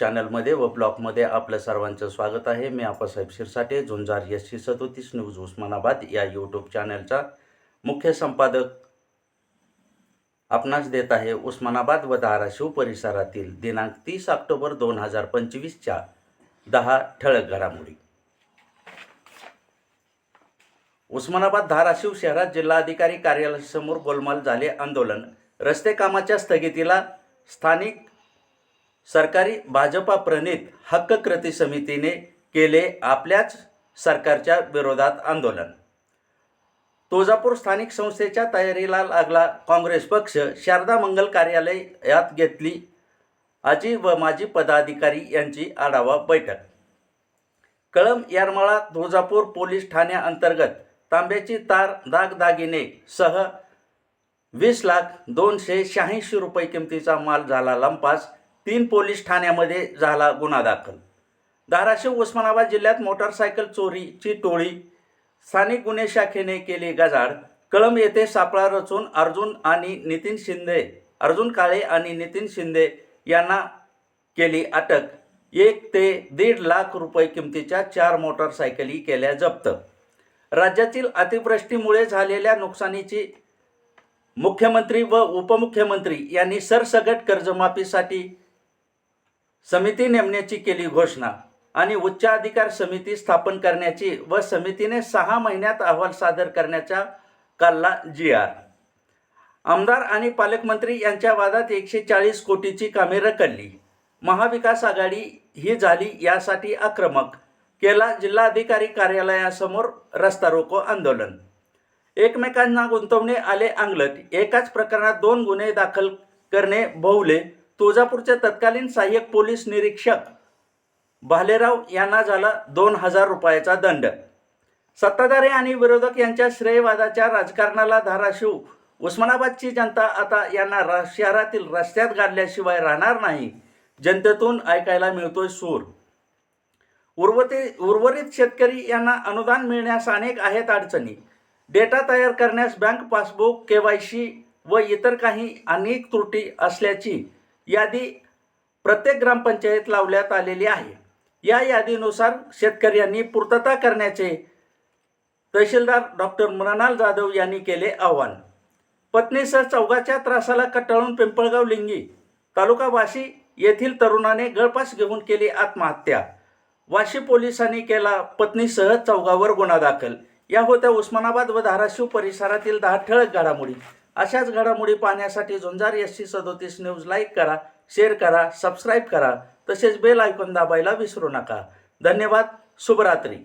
चॅनलमध्ये व ब्लॉगमध्ये आपलं सर्वांचं स्वागत आहे. मी आपासाहेब शिरसाटे झुंजार एस सी सदोतीस न्यूज उस्मानाबाद या यूट्यूब चॅनलचा मुख्य संपादक आपणास देत आहे उस्मानाबाद व धाराशिव परिसरातील दिनांक तीस ऑक्टोबर दोन हजार पंचवीसच्या दहा ठळक घडामोडी. उस्मानाबाद धाराशिव शहरात जिल्हाधिकारी कार्यालयासमोर गोलमाल झाले आंदोलन. रस्ते कामाच्या स्थगितीला स्थानिक सरकारी भाजपा प्रणित हक्क कृती समितीने केले आपल्याच सरकारच्या विरोधात आंदोलन. तुळजापूर स्थानिक संस्थेच्या तयारीला लागला काँग्रेस पक्ष शारदा मंगल कार्यालयात घेतली आजी व माजी पदाधिकारी यांची आढावा बैठक. कळंब यारमाळा तुळजापूर पोलीस ठाण्याअंतर्गत तांब्याची तार दागदागिने सह वीस लाख दोनशे शहाऐंशी रुपये किमतीचा माल झाला लंपास तीन पोलीस ठाण्यामध्ये झाला गुन्हा दाखल. धाराशिव उस्मानाबाद जिल्ह्यात मोटारसायकल चोरीची टोळी स्थानिक गुन्हे शाखेने केली गजाड कळंब येथे सापळा रचून अर्जुन आणि नितीन शिंदे अर्जुन काळे आणि नितीन शिंदे यांना केली अटक. एक ते दीड लाख रुपये किमतीच्या चार मोटारसायकली केल्या जप्त. राज्यातील अतिवृष्टीमुळे झालेल्या नुकसानीची मुख्यमंत्री व उपमुख्यमंत्री यांनी सरसगट कर्जमाफीसाठी समिती नेमण्याची केली घोषणा आणि उच्चाधिकार समिती स्थापन करण्याची व समितीने सहा महिन्यात अहवाल सादर करण्याचा कालला जी आर आमदार आणि पालकमंत्री यांच्या वादात एकशे चाळीस कोटीची कामे रखडली. महाविकास आघाडी ही झाली यासाठी आक्रमक केला जिल्हाधिकारी कार्यालयासमोर रस्ता रोको आंदोलन. एकमेकांना गुंतवणे आले अंगलट एकाच प्रकरणात दोन गुन्हे दाखल करणे भोवले तुळजापूरचे तत्कालीन सहाय्यक पोलीस निरीक्षक भालेराव यांना झाला दोन हजार रुपयाचा दंड. सत्ताधारी आणि विरोधक यांच्या श्रेयवादाच्या राजकारणाला धाराशिव उस्मानाबादची जनता आता यांना रा शहरातील रस्त्यात गाडल्याशिवाय राहणार नाही. जनतेतून ऐकायला मिळतोय सूर. उर्वते उर्वरित शेतकरी यांना अनुदान मिळण्यास अनेक आहेत अडचणी. डेटा तयार करण्यास bank passbook K Y C व इतर काही अनेक त्रुटी असल्याची यादी प्रत्येक ग्रामपंचायत लावण्यात आलेली आहे. या यादीनुसार शेतकऱ्यांनी पूर्तता करण्याचे तहसीलदार डॉक्टर मृणाल जाधव यांनी केले आवाहन. पत्नीसह चौघाच्या त्रासाला कटाळून पिंपळगाव लिंगी तालुका वाशी येथील तरुणाने गळपास घेऊन केली आत्महत्या. वाशी पोलिसांनी केला पत्नीसह चौघावर गुन्हा दाखल. या होत्या उस्मानाबाद व धाराशिव परिसरातील दहा ठळक घडामोडी. अशाच घडामोडी पाहण्यासाठी झुंजार एस सी सदोतीस न्यूज लाईक करा शेअर करा सबस्क्राईब करा. तसेच बेल आयकॉन दाबायला विसरू नका. धन्यवाद शुभरात्री.